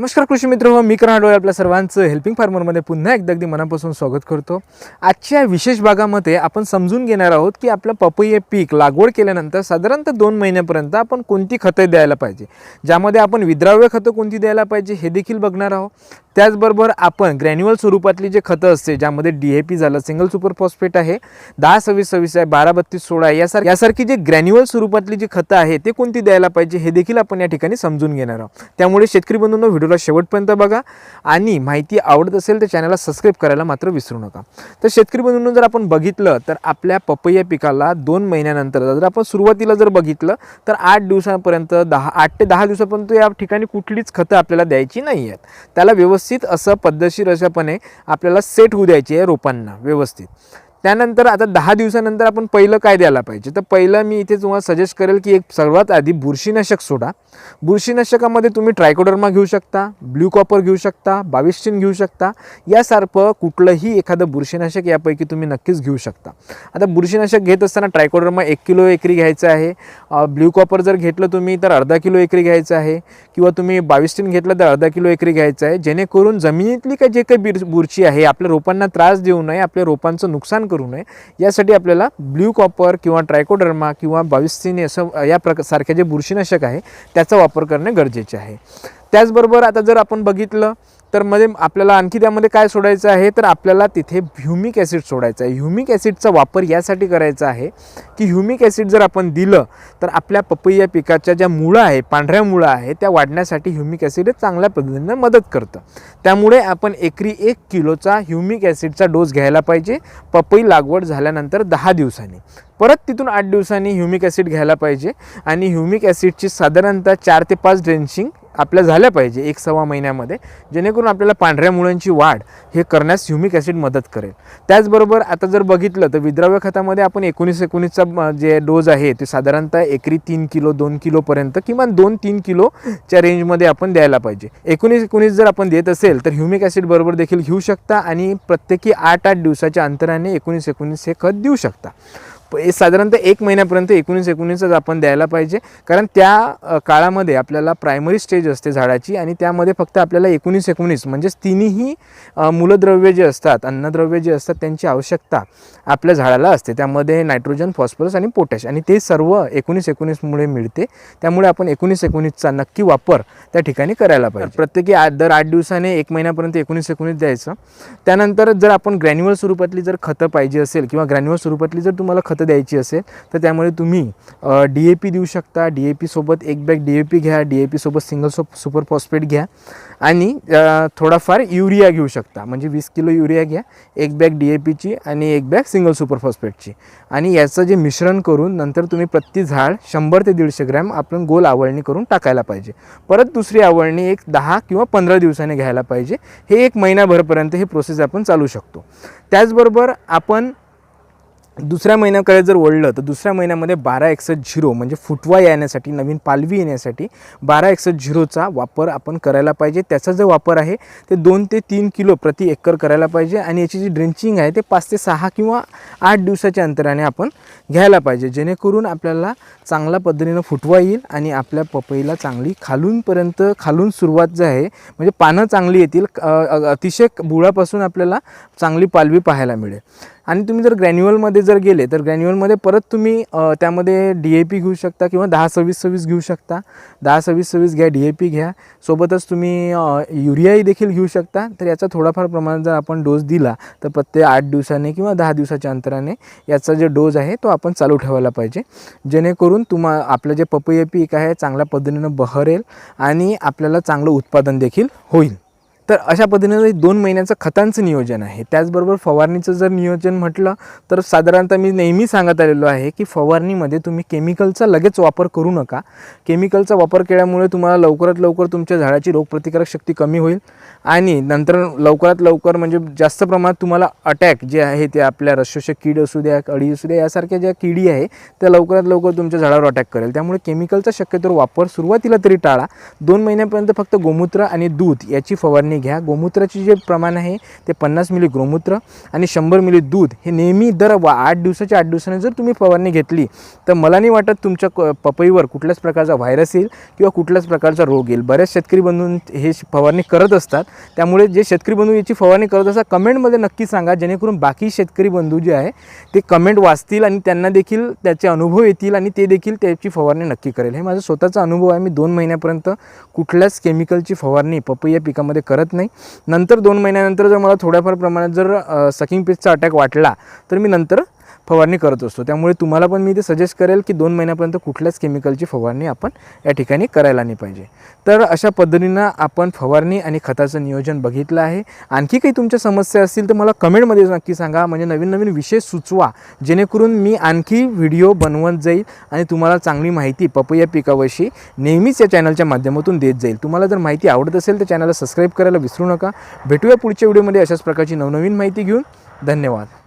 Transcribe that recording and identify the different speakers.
Speaker 1: नमस्कार कृषी मित्र हो मी डोळे आपल्या सर्वांचं हेल्पिंग फार्मरमध्ये पुन्हा एकदा अगदी मनापासून स्वागत करतो. आजच्या विशेष भागामध्ये आपण समजून घेणार आहोत की आपलं पपई हे पीक लागवड केल्यानंतर साधारणतः दोन महिन्यापर्यंत आपण कोणती खतं द्यायला पाहिजे? ज्यामध्ये आपण विद्राव्य खतं कोणती द्यायला पाहिजे हे देखील बघणार आहोत. त्याचबरोबर आपण ग्रॅन्युअल स्वरूपातली जे खतं असते ज्यामध्ये डी ए पी झालं सिंगल सुपर फॉस्फेट आहे दहा सव्वीस सव्वीस आहे बारा बत्तीस सोळा आहे यासार यासारखी जे ग्रॅन्युअल स्वरूपातली जी खतं आहे ते कोणती द्यायला पाहिजे हे देखील आपण या ठिकाणी समजून घेणार आहोत. त्यामुळे शेतकरी बंधूंनो व्हिडिओला शेवटपर्यंत बघा आणि माहिती आवडत असेल तर चॅनलला सबस्क्राईब करायला मात्र विसरू नका. तर शेतकरी बंधूंनो जर आपण बघितलं तर आपल्या पपई पिकाला दोन महिन्यानंतर जर आपण सुरुवातीला जर बघितलं तर आठ दिवसांपर्यंत दहा आठ ते दहा दिवसापर्यंत या ठिकाणी कुठलीच खतं आपल्याला द्यायची नाही आहेत त्याला व्यवस्थित असं पद्धतशीर अशापणे आपल्याला सेट होऊ द्यायची आहे रोपांना व्यवस्थित. त्यानंतर आता दहा दिवसानंतर आपण पहिलं काय द्यायला पाहिजे? तर पहिलं मी इथे तुम्हाला सजेस्ट करेल की एक सर्वात आधी बुरशीनाशक सोडा. बुरशीनाशकामध्ये तुम्ही ट्रायकोडर्मा घेऊ शकता ब्ल्यू कॉपर घेऊ शकता बाविस्टिन घेऊ शकता. यासारखं कुठलंही एखादं बुरशीनाशक यापैकी तुम्ही नक्कीच घेऊ शकता. आता बुरशीनाशक घेत असताना ट्रायकोडर्मा एक किलो एकरी घ्यायचं आहे. ब्ल्यू कॉपर जर घेतलं तुम्ही तर अर्धा किलो एकरी घ्यायचं आहे. किंवा तुम्ही बाविस्टिन घेतलं तर अर्धा किलो एकरी घ्यायचं आहे. जेणेकरून जमिनीतली काय जे काही बिर बुरशी आहे आपल्या रोपांना त्रास देऊ नये आपल्या रोपांचं नुकसान करू नये. यासाठी आपल्याला ब्ल्यू कॉपर किंवा ट्रायकोडर्मा किंवा बाविस्टिन असं या प्रकार सारखे जे बुरशीनाशक आहे त्याचा वापर करणे गरजेचे आहे. त्याचबरोबर आता जर आपण बघितलं तर मध्ये आपल्याला आणखी त्यामध्ये काय सोडायचं आहे? तर आपल्याला तिथे ह्युमिक ॲसिड सोडायचं आहे. ह्युमिक ॲसिडचा वापर यासाठी करायचा आहे की ह्युमिक ॲसिड जर आपण दिलं तर आपल्या पपई या पिकाच्या ज्या मुळं आहे पांढऱ्या मुळं आहे त्या वाढण्यासाठी ह्युमिक ॲसिड चांगल्या पद्धतीनं मदत करतं. त्यामुळे आपण एकरी एक किलोचा ह्युमिक ॲसिडचा डोस घ्यायला पाहिजे. पपई लागवड झाल्यानंतर दहा दिवसांनी. परत तिथून आठ दिवसांनी ह्युमिक ॲसिड घ्यायला पाहिजे आणि ह्युमिक ॲसिडची साधारणतः चार ते पाच ड्रेंचिंग आपल्या झाल्या पाहिजे एक सव्वा महिन्यामध्ये जेणेकरून आपल्याला पांढऱ्या मुळांची वाढ हे करण्यास ह्युमिक ॲसिड मदत करेल. त्याचबरोबर आता जर बघितलं तर विद्राव्य खतामध्ये आपण एकोणीस एकोणीसचा जे डोज आहे ते साधारणतः एकरी तीन किलो दोन किलोपर्यंत किमान दोन तीन किलोच्या रेंजमध्ये आपण द्यायला पाहिजे. एकोणीस एकोणीस जर आपण देत असेल तर ह्युमिक ॲसिड बरोबर देखील घेऊ शकता आणि प्रत्येकी आठ आठ दिवसाच्या अंतराने एकोणीस एकोणीस हे खत देऊ शकता. साधारणतः एक महिन्यापर्यंत एकोणीस एकोणीसच आपण द्यायला पाहिजे. कारण त्या काळामध्ये आपल्याला प्रायमरी स्टेज असते झाडाची आणि त्यामध्ये फक्त आपल्याला एकोणीस एकोणीस म्हणजेच तिन्ही मूलद्रव्य जे असतात अन्नद्रव्य जे असतात त्यांची आवश्यकता आपल्या झाडाला असते. त्यामध्ये नायट्रोजन फॉस्फरस आणि पोटॅश आणि ते सर्व एकोणीस एकोणीसमुळे मिळते. त्यामुळे आपण एकोणीस एकोणीसचा नक्की वापर त्या ठिकाणी करायला पाहिजे. प्रत्येकी आठ दर आठ दिवसाने एक महिन्यापर्यंत एकोणीस एकोणीस द्यायचं. त्यानंतर जर आपण ग्रॅन्युअल स्वरूपातली जर खतं पाहिजे असेल किंवा ग्रॅन्युअल स्वरूपातली जर तुम्हाला खतं द्यायची असेल तर त्यामुळे तुम्ही डी ए पी देऊ शकता. डी ए पीसोबत एक बॅग डी ए पी घ्या. डी ए पीसोबत सिंगल सो सुपर फॉस्फेट घ्या. आणि थोडाफार युरिया घेऊ शकता. म्हणजे वीस किलो युरिया घ्या. एक बॅग डी ए पीची आणि एक बॅग सिंगल सुपर फॉस्फेटची आणि याचं जे मिश्रण करून नंतर तुम्ही प्रति झाड शंभर ते दीडशे ग्रॅम आपण गोल आवळणी करून टाकायला पाहिजे. परत दुसरी आवळणी एक दहा किंवा पंधरा दिवसाने घ्यायला पाहिजे. हे एक महिनाभरपर्यंत हे प्रोसेस आपण चालू शकतो. त्याचबरोबर आपण दुसऱ्या महिन्याकडे जर वळलं तर दुसऱ्या महिन्यामध्ये बारा एकसष्ट झिरो म्हणजे फुटवा येण्यासाठी नवीन पालवी येण्यासाठी बारा एकसष्ट झिरोचा वापर आपण करायला पाहिजे. त्याचा जो वापर आहे ते दोन ते तीन किलो प्रति एकर करायला पाहिजे आणि याची जी ड्रिंचिंग आहे ते पाच ते सहा किंवा आठ दिवसाच्या अंतराने आपण घ्यायला पाहिजे. जेणेकरून आपल्याला चांगल्या पद्धतीनं फुटवा येईल आणि आपल्या पपईला चांगली खालूनपर्यंत खालून सुरुवात जी आहे म्हणजे पानं चांगली येतील. अतिशय बुळापासून आपल्याला चांगली पालवी पाहायला मिळेल. आणि तुम्ही जर ग्रॅन्युअलमध्ये जर गेले तर ग्रॅन्युअलमध्ये परत तुम्ही त्यामध्ये डी ए पी घेऊ शकता किंवा दहा सव्वीस सव्वीस घेऊ शकता. दहा सव्वीस सव्वीस घ्या डी ए पी घ्या. सोबतच तुम्ही युरियाही देखील घेऊ शकता. तर याचा थोडाफार प्रमाणात जर आपण डोस दिला तर प्रत्येक आठ दिवसाने किंवा दहा दिवसाच्या अंतराने याचा जे डोस आहे तो आपण चालू ठेवायला पाहिजे. जेणेकरून तुम्हा आपलं जे पपई पीक आहे चांगल्या पद्धतीनं बहरेल आणि आपल्याला चांगलं उत्पादन देखील होईल. तर अशा पद्धतीनं दोन महिन्याचं खतांचं नियोजन आहे. त्याचबरोबर फवारणीचं जर नियोजन म्हटलं तर साधारणतः मी नेहमी सांगत आलेलो आहे की फवारणीमध्ये तुम्ही केमिकलचा लगेच वापर करू नका. केमिकलचा वापर केल्यामुळे तुम्हाला लवकरात लवकर तुमच्या झाडाची रोगप्रतिकारक शक्ती कमी होईल. आणि नंतर लवकरात लवकर म्हणजे जास्त प्रमाणात तुम्हाला अटॅक जे आहे ते आपल्या रशोषक कीड असू द्या अळी असू द्या यासारख्या ज्या किडी आहे त्या लवकरात लवकर तुमच्या झाडावर अटॅक करेल. त्यामुळे केमिकलचा शक्यतोवर वापर सुरुवातीला तरी टाळा. दोन महिन्यापर्यंत फक्त गोमूत्र आणि दूध याची फवारणी घ्या. गोमूत्राचे जे प्रमाण आहे ते पन्नास मिली गोमूत्र आणि शंभर मिली दूध हे नेहमी दर वा आठ दिवसाच्या आठ दिवसाने जर तुम्ही फवारणी घेतली तर मला नाही वाटत तुमच्या क- पपईवर कुठल्याच प्रकारचा व्हायरस येईल किंवा कुठल्याच प्रकारचा रोग येईल. बऱ्याच शेतकरी बनून हे श- फवारणी करत असतात त्यामुळे जे शेतकरी बंधू याची फवारणी करत असतात कमेंटमध्ये नक्की सांगा जेणेकरून बाकी शेतकरी बंधू जे आहे ते कमेंट वाचतील आणि त्यांना देखील त्याचे अनुभव येतील आणि ते देखील त्याची फवारणी नक्की करेल. हे माझा स्वतःचा अनुभव आहे. मी दोन महिन्यापर्यंत कुठल्याच केमिकलची फवारणी पपई या पिकामध्ये करत नाही. नंतर दोन महिन्यानंतर जर मला थोड्याफार प्रमाणात जर सकिंग पेजचा अटॅक वाटला तर मी नंतर फवारणी करत असतो. त्यामुळे तुम्हाला पण मी ते सजेस्ट करेल की दोन महिन्यापर्यंत कुठल्याच केमिकलची फवारणी आपण या ठिकाणी करायला नाही पाहिजे. तर अशा पद्धतीनं आपण फवारणी आणि खताचं नियोजन बघितलं आहे. आणखी काही तुमच्या समस्या असतील तर मला कमेंटमध्ये नक्की सांगा. म्हणजे नवीन नवीन विषय सुचवा. जेणेकरून मी आणखी व्हिडिओ बनवत जाईल आणि तुम्हाला चांगली माहिती पपई या पिकाविषयी नेहमीच या चॅनलच्या माध्यमातून देत जाईल. तुम्हाला जर माहिती आवडत असेल तर चॅनलला सबस्क्राईब करायला विसरू नका. भेटूया पुढच्या व्हिडिओमध्ये अशाच प्रकारची नवनवीन माहिती घेऊन. धन्यवाद.